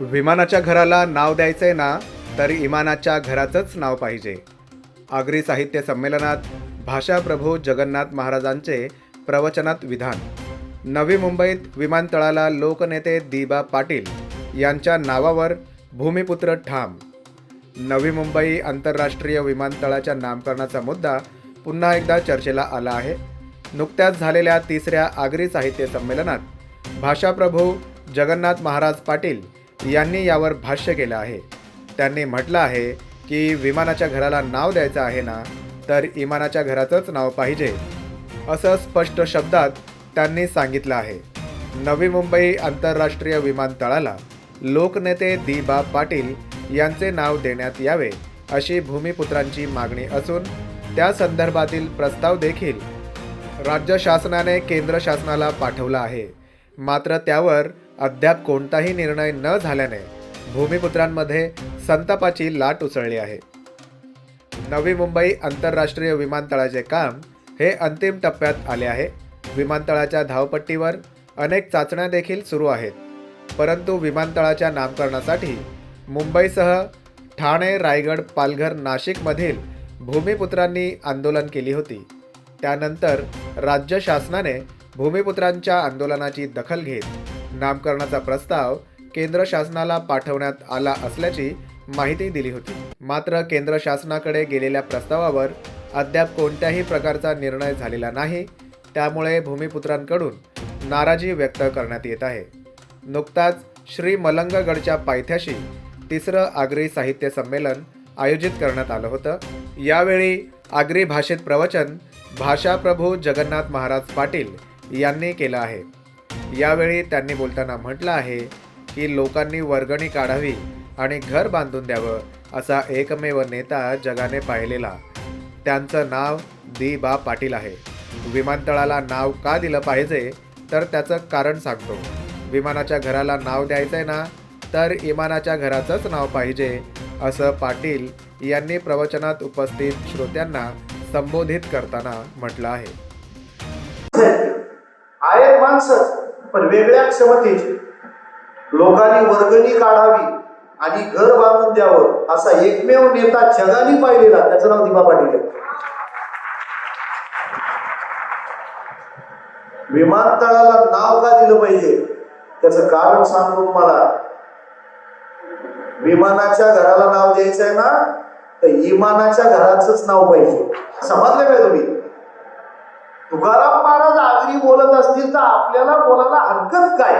विमानाच्या घराला नाव द्यायचंय ना तर इमानाच्या घराचंच नाव पाहिजे. आगरी साहित्य संमेलनात भाषाप्रभू जगन्नाथ महाराजांचे प्रवचनात विधान. नवी मुंबईत विमानतळाला लोकनेते दिबा पाटील यांच्या नावावर भूमिपुत्र ठाम. नवी मुंबई आंतरराष्ट्रीय विमानतळाच्या नामकरणाचा मुद्दा पुन्हा एकदा चर्चेला आला आहे. नुकत्याच झालेल्या तिसऱ्या आगरी साहित्य संमेलनात भाषाप्रभू जगन्नाथ महाराज पाटील यांनी यावर भाष्य केलं आहे. त्यांनी म्हटलं आहे की विमानाच्या घराला नाव द्यायचं आहे ना तर इमानाच्या घराचंच नाव पाहिजे. असं स्पष्ट शब्दात त्यांनी सांगितलं आहे. नवी मुंबई आंतरराष्ट्रीय विमानतळाला लोकनेते दीबा पाटील यांचे नाव देण्यात यावे अशी भूमिपुत्रांची मागणी असून त्या संदर्भातील प्रस्ताव देखील राज्य शासनाने केंद्र शासनाला पाठवला आहे. मात्र त्यावर अद्याप कोणताही निर्णय न झाल्याने भूमिपुत्रांमध्ये संतापाची लाट उसळली आहे. नवी मुंबई आंतरराष्ट्रीय विमानतळाचे काम हे अंतिम टप्प्यात आले आहे. विमानतळाच्या धावपट्टीवर अनेक चाचण्या देखील सुरू आहेत. परंतु विमानतळाच्या नामकरणासाठी मुंबईसह ठाणे रायगड पालघर नाशिकमधील भूमिपुत्रांनी आंदोलन केली होती. त्यानंतर राज्य शासनाने भूमिपुत्रांच्या आंदोलनाची दखल घेत नामकरणाचा प्रस्ताव केंद्र शासनाला पाठवण्यात आला असल्याची माहिती दिली होती. मात्र केंद्र शासनाकडे गेलेल्या प्रस्तावावर अद्याप कोणत्याही प्रकारचा निर्णय झालेला नाही. त्यामुळे भूमिपुत्रांकडून नाराजी व्यक्त करण्यात येत आहे. नुकताच श्री मलंगगडच्या पायथ्याशी तिसरं आगरी साहित्य संमेलन आयोजित करण्यात आलं होतं. यावेळी आगरी भाषेत प्रवचन भाषाप्रभू जगन्नाथ महाराज पाटील यांनी केलं आहे. यावेळी त्यांनी बोलताना म्हटलं आहे की लोकांनी वर्गणी काढावी आणि घर बांधून द्यावं असा एकमेव नेता जगाने पाहिलेला. त्यांचं नाव दी बा पाटील आहे. विमानतळाला नाव का दिलं पाहिजे तर त्याचं कारण सांगतो. विमानाच्या घराला नाव द्यायचं आहे ना तर इमानाच्या घराचंच नाव पाहिजे असं पाटील यांनी प्रवचनात उपस्थित श्रोत्यांना संबोधित करताना म्हटलं आहे. आहेत माणसं पण वेगळ्या क्षमतेची. लोकांनी वर्गणी काढावी आणि घर बांधून द्यावं असा एकमेव नेता जगाने पाहिलेला त्याचं नाव दिबा पाटील विमानतळाला नाव का दिलं पाहिजे? त्याचं कारण सांगतो तुम्हाला विमानाच्या घराला नाव द्यायचं आहे ना तर इमानाच्या घराचंच नाव पाहिजे. समजलं काय तुम्ही? तुकाराम महाराज आगरी बोलत असतील तर आपल्याला बोलायला हरकत काय?